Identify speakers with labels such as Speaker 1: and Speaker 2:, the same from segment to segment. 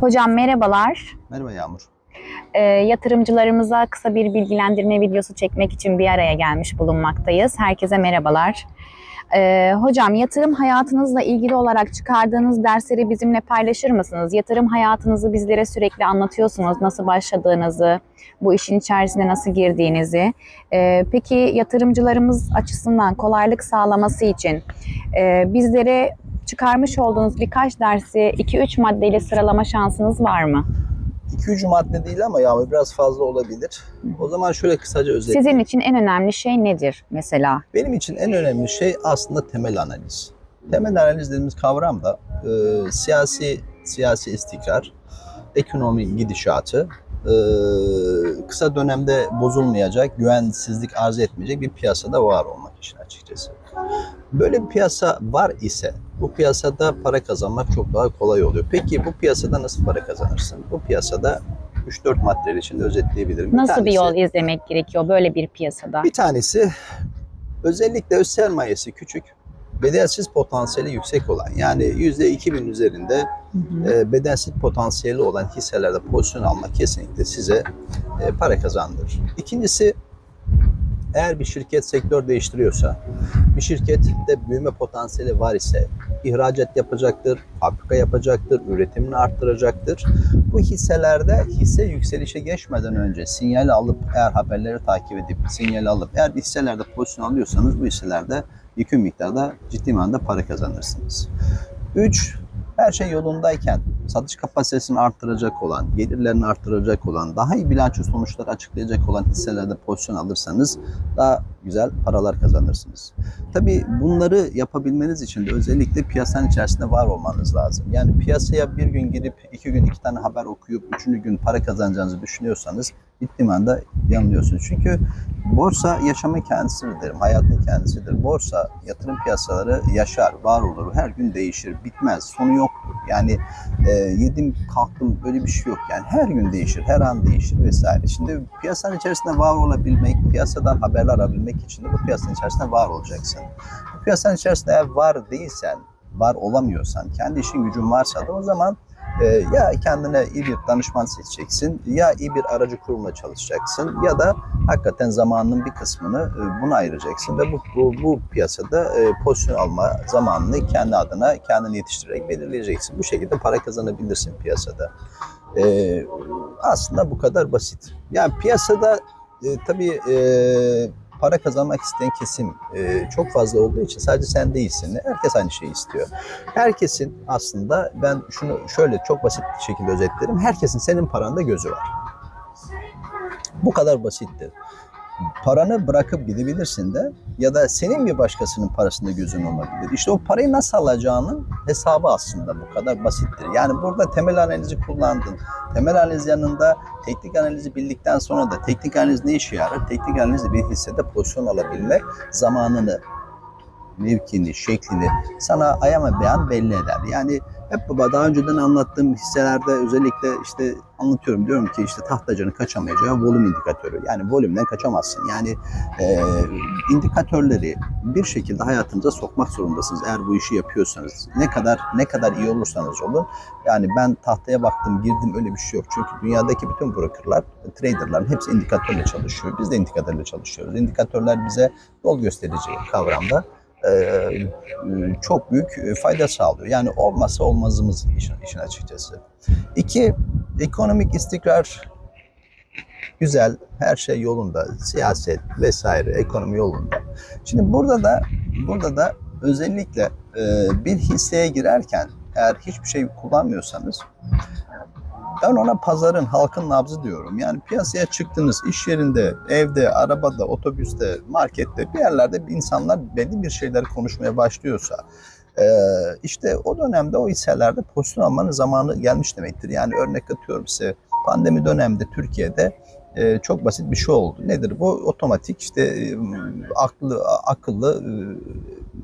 Speaker 1: Hocam merhabalar.
Speaker 2: Merhaba Yağmur.
Speaker 1: Ee, yatırımcılarımıza kısa bir bilgilendirme videosu çekmek için bir araya gelmiş bulunmaktayız. Herkese merhabalar. Ee, hocam yatırım hayatınızla ilgili olarak çıkardığınız dersleri bizimle paylaşır mısınız? Yatırım hayatınızı bizlere sürekli anlatıyorsunuz. Nasıl başladığınızı, bu işin içerisine nasıl girdiğinizi. Ee, peki yatırımcılarımız açısından kolaylık sağlaması için e, bizlere çıkarmış olduğunuz birkaç dersi 2-3 maddeyle sıralama şansınız var mı?
Speaker 2: 2-3 madde değil ama Yağmur biraz fazla olabilir. O zaman şöyle kısaca özetleyeyim.
Speaker 1: Sizin için en önemli şey nedir mesela?
Speaker 2: Benim için en önemli şey aslında temel analiz. Temel analiz dediğimiz kavram da e, siyasi siyasi istikrar, ekonomi gidişatı, e, kısa dönemde bozulmayacak, güvensizlik arz etmeyecek bir piyasada var olmak için açıkçası. Böyle bir piyasa var ise bu piyasada para kazanmak çok daha kolay oluyor. Peki bu piyasada nasıl para kazanırsın? Bu piyasada 3-4 maddeler içinde özetleyebilirim.
Speaker 1: Nasıl bir
Speaker 2: tanesi-
Speaker 1: yol izlemek gerekiyor böyle bir piyasada?
Speaker 2: Bir tanesi özellikle öz sermayesi küçük, bedelsiz potansiyeli yüksek olan yani %2000 üzerinde
Speaker 1: Hı hı.
Speaker 2: e, bedelsiz potansiyeli olan hisselerde pozisyon almak kesinlikle size e, para kazandırır. İkincisi eğer bir şirket sektör değiştiriyorsa, bir şirkette büyüme potansiyeli var ise ihracat yapacaktır, fabrika yapacaktır, üretimini arttıracaktır. Bu hisselerde hisse yükselişe geçmeden önce sinyal alıp eğer haberleri takip edip sinyal alıp eğer hisselerde pozisyon alıyorsanız bu hisselerde yükün miktarda ciddi manada para kazanırsınız. 3. Her şey yolundayken satış kapasitesini arttıracak olan, gelirlerini arttıracak olan, daha iyi bilanço sonuçları açıklayacak olan hisselerde pozisyon alırsanız daha güzel paralar kazanırsınız. Tabii bunları yapabilmeniz için de özellikle piyasanın içerisinde var olmanız lazım. Yani piyasaya bir gün girip iki gün iki tane haber okuyup üçüncü gün para kazanacağınızı düşünüyorsanız ciddi manada yanılıyorsunuz. Çünkü borsa yaşamın kendisidir derim, hayatın kendisidir. Borsa, yatırım piyasaları yaşar, var olur, her gün değişir, bitmez, sonu yoktur. Yani e, yedim kalktım böyle bir şey yok yani her gün değişir, her an değişir vesaire. Şimdi piyasanın içerisinde var olabilmek, piyasadan haberler alabilmek için de bu piyasanın içerisinde var olacaksın. Bu piyasanın içerisinde eğer var değilsen, var olamıyorsan, kendi işin gücün varsa da o zaman e, ya kendine iyi bir danışman seçeceksin, ya iyi bir aracı kurumla çalışacaksın ya da hakikaten zamanının bir kısmını e, buna ayıracaksın ve bu, bu, bu piyasada e, pozisyon alma zamanını kendi adına kendini yetiştirerek belirleyeceksin. Bu şekilde para kazanabilirsin piyasada. E, aslında bu kadar basit. Yani piyasada e, tabii e, para kazanmak isteyen kesim e, çok fazla olduğu için sadece sen değilsin. Herkes aynı şeyi istiyor. Herkesin aslında ben şunu şöyle çok basit bir şekilde özetlerim. Herkesin senin paranda gözü var. Bu kadar basittir. Paranı bırakıp gidebilirsin de ya da senin bir başkasının parasında gözün olabilir. İşte o parayı nasıl alacağının hesabı aslında bu kadar basittir. Yani burada temel analizi kullandın. Temel analiz yanında teknik analizi bildikten sonra da teknik analiz ne işe yarar? Teknik analizde bir hissede pozisyon alabilme zamanını, mevkini, şeklini sana ayama beyan belli eder. Yani hep baba daha önceden anlattığım hisselerde özellikle işte anlatıyorum diyorum ki işte tahtacının kaçamayacağı volüm indikatörü. Yani volümden kaçamazsın. Yani e, indikatörleri bir şekilde hayatınıza sokmak zorundasınız eğer bu işi yapıyorsanız. Ne kadar ne kadar iyi olursanız olun. Yani ben tahtaya baktım, girdim öyle bir şey yok. Çünkü dünyadaki bütün brokerlar, traderların hepsi indikatörle çalışıyor. Biz de indikatörle çalışıyoruz. İndikatörler bize yol gösterici kavramda e, çok büyük fayda sağlıyor. Yani olmasa olmazımız işin, işin açıkçası. İki, ekonomik istikrar güzel, her şey yolunda, siyaset vesaire, ekonomi yolunda. Şimdi burada da burada da özellikle e, bir hisseye girerken eğer hiçbir şey kullanmıyorsanız ben ona pazarın, halkın nabzı diyorum. Yani piyasaya çıktınız, iş yerinde, evde, arabada, otobüste, markette bir yerlerde insanlar belli bir şeyler konuşmaya başlıyorsa e, işte o dönemde o hisselerde pozisyon almanın zamanı gelmiş demektir. Yani örnek atıyorum size pandemi döneminde Türkiye'de e, çok basit bir şey oldu. Nedir bu? Otomatik işte e, akıllı akıllı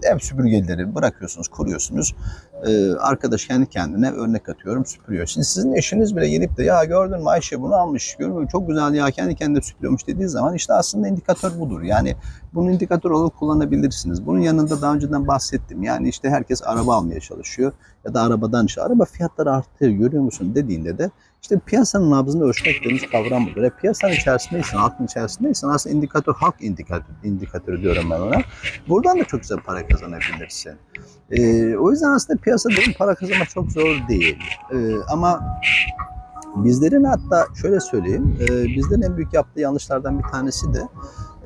Speaker 2: e, ev süpürgeleri bırakıyorsunuz, kuruyorsunuz. Ee, arkadaş kendi kendine örnek atıyorum süpürüyor. Şimdi sizin eşiniz bile gelip de ya gördün mü Ayşe bunu almış, görüyor musun? çok güzel ya kendi kendine süpürüyormuş dediği zaman işte aslında indikatör budur. Yani bunu indikatör olarak kullanabilirsiniz. Bunun yanında daha önceden bahsettim. Yani işte herkes araba almaya çalışıyor ya da arabadan işte araba fiyatları arttı görüyor musun dediğinde de işte piyasanın nabzını ölçmek dediğimiz kavram budur. E, piyasanın içerisindeysen, halkın içerisindeysen aslında indikatör, halk indikatör, indikatörü diyorum ben ona. Buradan da çok güzel para kazanabilirsin. Ee, o yüzden aslında piyasa dedim para kazanmak çok zor değil. Ee, ama bizlerin hatta şöyle söyleyeyim, e, bizlerin en büyük yaptığı yanlışlardan bir tanesi de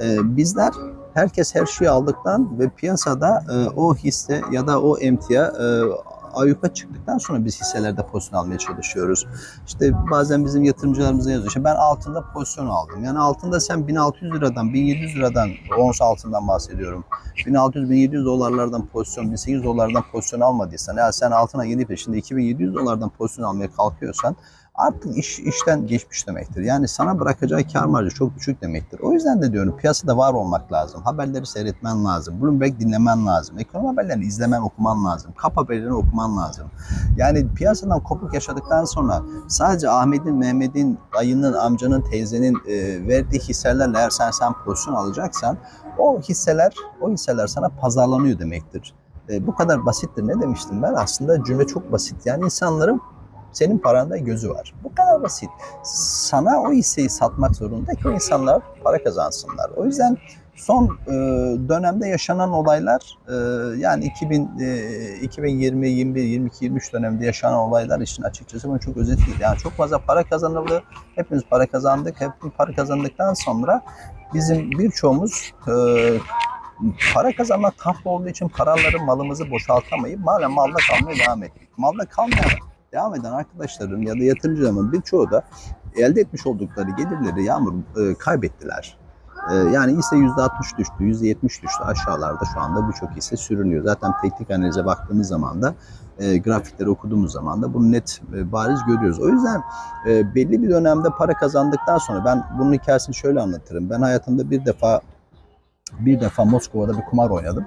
Speaker 2: e, bizler herkes her şeyi aldıktan ve piyasada e, o hisse ya da o emtia e, ayyuka çıktıktan sonra biz hisselerde pozisyon almaya çalışıyoruz. İşte bazen bizim yatırımcılarımıza yazıyor. İşte ben altında pozisyon aldım. Yani altında sen 1600 liradan, 1700 liradan, ons altından bahsediyorum. 1600-1700 dolarlardan pozisyon, 1800 dolarlardan pozisyon almadıysan, ya sen altına de şimdi 2700 dolardan pozisyon almaya kalkıyorsan artık iş işten geçmiş demektir. Yani sana bırakacağı kar marjı çok düşük demektir. O yüzden de diyorum piyasada var olmak lazım. Haberleri seyretmen lazım. Bloomberg dinlemen lazım. Ekonomi haberlerini izlemen, okuman lazım. Kap haberlerini okuman lazım. Yani piyasadan kopuk yaşadıktan sonra sadece Ahmet'in, Mehmet'in, dayının, amcanın, teyzenin e, verdiği hisselerle eğer sen, sen pozisyon alacaksan o hisseler, o hisseler sana pazarlanıyor demektir. E, bu kadar basittir. Ne demiştim ben? Aslında cümle çok basit. Yani insanların senin paranda gözü var. Bu kadar basit. Sana o hisseyi satmak zorunda ki insanlar para kazansınlar. O yüzden son e, dönemde yaşanan olaylar e, yani 2000, e, 2020, 21, 22, 23 dönemde yaşanan olaylar için açıkçası bunu çok özetleyeyim. Yani çok fazla para kazanıldı. Hepimiz para kazandık. Hepimiz para kazandıktan sonra bizim birçoğumuz e, para kazanmak tatlı olduğu için paraları malımızı boşaltamayıp malen malda kalmaya devam ettik. Malda kalmayan devam eden arkadaşların ya da yatırımcıların birçoğu da elde etmiş oldukları gelirleri yağmur e, kaybettiler. E, yani hisse %60 düştü, %70 düştü aşağılarda şu anda birçok hisse sürünüyor. Zaten teknik analize baktığımız zaman da e, grafikleri okuduğumuz zaman da bunu net e, bariz görüyoruz. O yüzden e, belli bir dönemde para kazandıktan sonra ben bunun hikayesini şöyle anlatırım. Ben hayatımda bir defa bir defa Moskova'da bir kumar oynadım.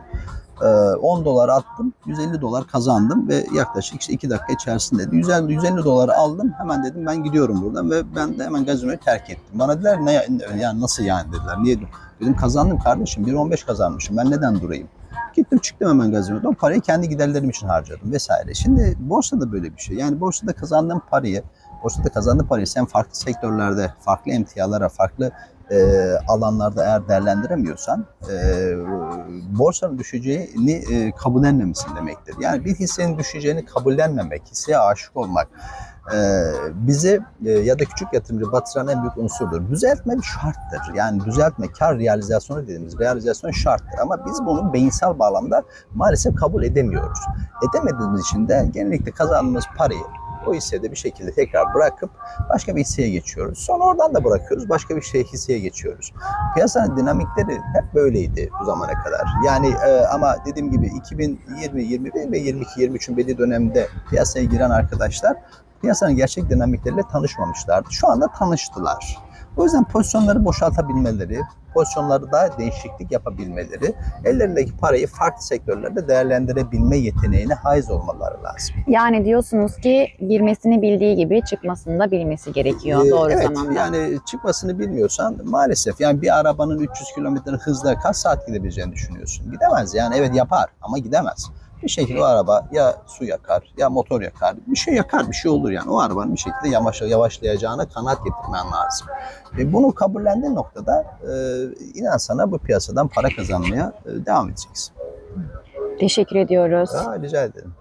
Speaker 2: Ee, 10 dolar attım, 150 dolar kazandım ve yaklaşık işte 2 dakika içerisinde de 150, 150 doları aldım. Hemen dedim ben gidiyorum buradan ve ben de hemen gazinoyu terk ettim. Bana dediler ne yani nasıl yani dediler. Niye? Dedim kazandım kardeşim 1.15 kazanmışım ben neden durayım? Gittim çıktım hemen gazinodan parayı kendi giderlerim için harcadım vesaire. Şimdi borsada böyle bir şey. Yani borsada kazandığım parayı, borsada kazandığım parayı sen farklı sektörlerde, farklı emtialara, farklı e, alanlarda eğer değerlendiremiyorsan e, borsanın düşeceğini e, kabullenmemişsin demektir. Yani bir hissenin düşeceğini kabullenmemek, hisseye aşık olmak e, bizi e, ya da küçük yatırımcı batıran en büyük unsurdur. Düzeltme bir şarttır. Yani düzeltme, kar realizasyonu dediğimiz realizasyon şarttır. Ama biz bunu beyinsel bağlamda maalesef kabul edemiyoruz. Edemediğimiz için de genellikle kazandığımız parayı o hissede bir şekilde tekrar bırakıp başka bir hisseye geçiyoruz. Sonra oradan da bırakıyoruz. Başka bir şey hisseye geçiyoruz. Piyasanın dinamikleri hep böyleydi bu zamana kadar. Yani e, ama dediğim gibi 2020, 21 ve 22, 23'ün belli dönemde piyasaya giren arkadaşlar piyasanın gerçek dinamikleriyle tanışmamışlardı. Şu anda tanıştılar. O yüzden pozisyonları boşaltabilmeleri, pozisyonlarda değişiklik yapabilmeleri, ellerindeki parayı farklı sektörlerde değerlendirebilme yeteneğine haiz olmaları lazım.
Speaker 1: Yani diyorsunuz ki girmesini bildiği gibi çıkmasını da bilmesi gerekiyor
Speaker 2: Ee,
Speaker 1: doğru
Speaker 2: evet,
Speaker 1: zamanda.
Speaker 2: Yani çıkmasını bilmiyorsan maalesef yani bir arabanın 300 kilometre hızla kaç saat gidebileceğini düşünüyorsun. Gidemez yani evet yapar ama gidemez. Bir şekilde o araba ya su yakar ya motor yakar. Bir şey yakar bir şey olur yani. O arabanın bir şekilde yavaş, yavaşlayacağına kanaat getirmen lazım. E, bunu kabullendiğin noktada e, inan sana bu piyasadan para kazanmaya e, devam edeceksin.
Speaker 1: Teşekkür ediyoruz.
Speaker 2: Ha, rica ederim.